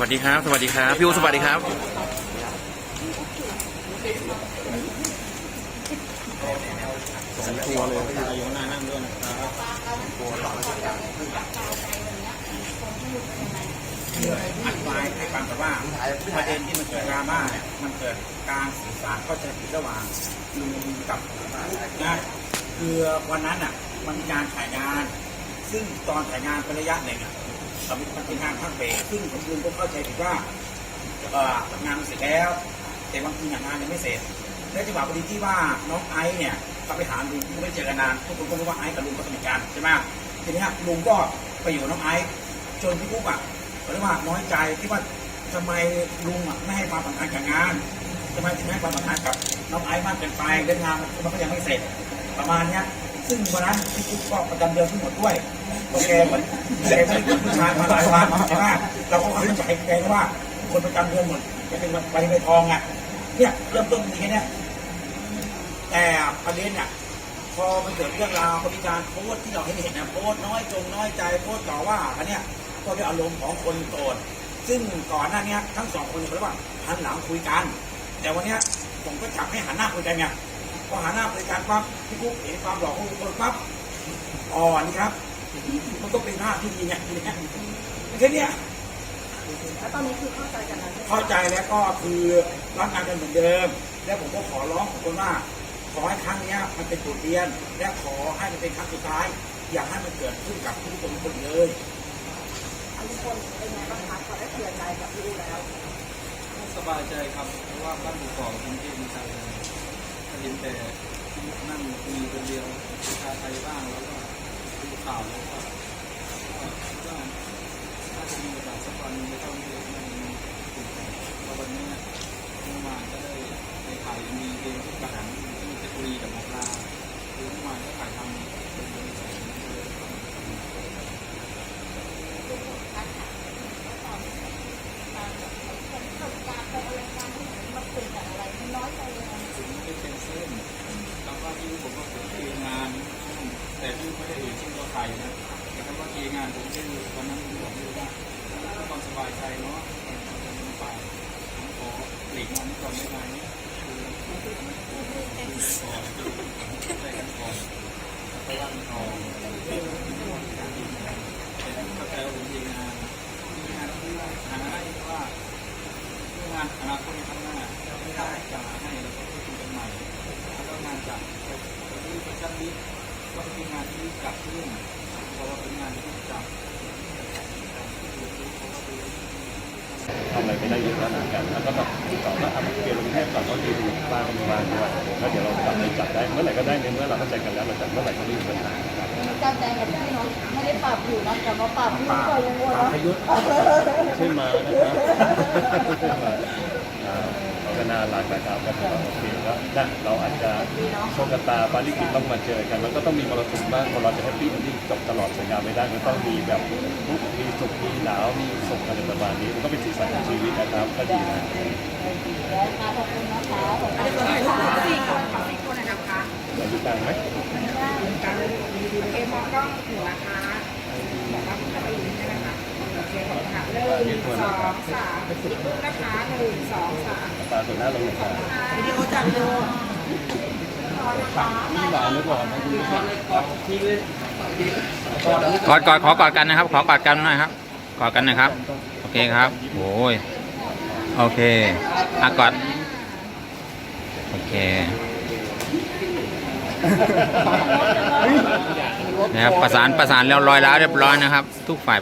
วัสดีครับ สวัสดีครับพี่อูสวัสดีครับตัวเลยที่อายุนานั่งด้วยนะครับอธิบายให้ฟังแต่ว่าประเด็นที่มันเกิดดราม่าเนี่ยมันเกิดการสื่อสารเข้าใจผิดระหว่างลุงกับนะคือวันนั้นอะมันมีการถ่ายงาน ซึ่งตอนถ่ายงานเป็นระยะหนึ่งอะ มันเป็นงานพักเบรกซึ่งผมลุงก็เข้าใจผิดว่าเอ่งานมันเสร็จแล้ว แต่บางทีงานยังไม่เสร็จและจังหวะพอดีที่ว่าน้องไอซ์เนี่ยเขาไปหาลุงไม่เจอกันนานทุกคนก็รู้ว่าไอซ์กับลุงก็สนิทกันใช่ไหมทีนี้ลุงก็ไปอยู่น้องไอซ์จนพี่ปุ๊กอะเขาเรียกว่าน้อยใจที่ว่าทำไมลุงอะไม่ให้ความสำคัญกับงานทำไมถึงให้ความสำคัญกับน้องไอซ์มากเกินไปเรื่องงานมันก็ยังไม่เสร็จประมาณเนี้ย ซึ่งวันนั้นพี่ปุ๊กก็ประจำเดือนทั้งหมดด้วยโอเคมันแกไม่ได้เป็นผู้ชายมาหลายวันใช่ไหมเราก็เข้าใจแกว่า คนประจำเดือนหมดจะเป็นใบใบทองอะเนี่ยเริ่มต้นมีแค่เนี้ยแต่ประเด็นอะพอมันเกิดเรื่องราวเขามีการโพสที่เราเห็นเห็นนะโพสน้อยจงน้อยใจโพสต่อว่าอันเนี้ยก็ด้วยอารมณ์ของคนโกรธซึ่งก่อนหน้านี้ทั้งสองคนเนี่ยเขาเรียกว่าหันหลังคุยกัน แต่วันเนี้ยผมก็จับให้หันหน้าคุยกันไง พอหันหน้าคุยกันปั๊บพี่กุ๊กเห็นความหล่อของลุงพลปั๊บอ่อนครับ มันก็เป็นภาพที่ดีไงทีเนี้ยแค่เนี้ยแล้วตอนนี้คือเข้าใจกันแล้วใช่ไหมเข้าใจแล้วก็คือรับงานกันเหมือนเดิม และผมก็ขอร้องทุกคนว่าขอให้ครั้งเนี้ยมันเป็นบทเรียน และขอให้มันเป็นครั้งสุดท้าย อย่าให้มันเกิดขึ้นกับทุกคนทุกคนเลยอันนี้คนเป็นไงบ้างคะพอได้เคลียร์ใจกับพี่อูแล้ว สบายใจครับเพราะว่าบ้านหมู่เกาะกรุงเทพมีชายแดนก็ เห็นแต่นั่งมีคนเดียวชาไทยบ้างแล้วก็ดูข่าวแล้วก็คิดว่าถ้าจะมีโอกาสสักวันหนึงจะต้องได้นั่งคุยกันเพราะวันนี้เมื่อวานก็ได้ในถ่ายมีเพลงที่กระหังที่เพชรบุรีกับหมอปลาคือเมื่อวานก็ถ่ายทำเป็นเพลงใส่ ไม่เป็นเส้นคำว่าที่ผมก็ผมเองงาน แต่ที่ไม่ได้เอ่ยชื่อว่าใครนะแต่คำว่าเองานผมได้วันนั้นผมบอกเลยว่าความสบายใจเนาะผมไปผมขอหลีกมันก่อนได้ไหมคือก่อนใจกันก่อนไปวันก่อนแต่เข้าใจว่าผมเองงานที่งานที่ว่าหาได้ว่าเรื่องานอนาคตในข้างหน้าไม่ได้จะหาให้แล้วก็คุยกันใหม่แล้วงานจากที่เป็นชั้นนี้ ก็เป็นงานที่กลับขึ้นเพราะว่าเป็นงานที่จับทำอะไรไม่ได้เยอะแล้วเหมือนกันแล้วก็แบบติดต่อว่าเอาเปลี่ยนลงเทพก่อนเพราะดีดูบ้านมีบ้านด้วยแล้วเดี๋ยวเรากลับไปจัดได้ เมื่อไหร่ก็ได้ในเมื่อเราเข้าใจกันแล้วเราจัดเมื่อไหร่ก็ไม่มีปัญหาครับจำใจกับพี่เนาะไม่ได้ปรับอยู่นะแต่มาปรับพี่ก็ยังวนเนาะใช่มานะครับใช่มาอ่า ก็น่ารักนะครับก็ถือว่าโอเคแล้วนะเราอาจจะโชคชะตาปาลิกิจต้องมาเจอกันแล้วก็ต้องมีมรสุมบ้างคนเราจะแฮปปี้เอนดิ้งจบตลอดสวยงามไม่ได้มันต้องมีแบบทุกข์มีสุขมีหนาวมีสุขอะไรประมาณนี้มันก็เป็นสีสันของชีวิตนะครับก็ดีนะขอบคุณนะคะขอบคุณค่ะเราดูตังค์ไหมโอเคมองกล้องหัวนะคะบอกว่าคุณจะไปอยู่ใช่ไหมคะโอเคขอบ คุณค่ะหนึ่งสองสามอีกรูปนะคะหนึ่งสองสามตาส่วนหน้าลงหน่อยครับวิดีโอจัดเลยนี่หลานนึกก่อนนะคุณกอดกอดขอกอดกันนะครับ ขอกอดกันหน่อยครับกอดกันนะครับ โอเคครับโอ้ยโอเคอะกอดโอเคนะครับประสานประสานแล้วรอยแล้วเรียบร้อยนะครับ ทุกฝ่าย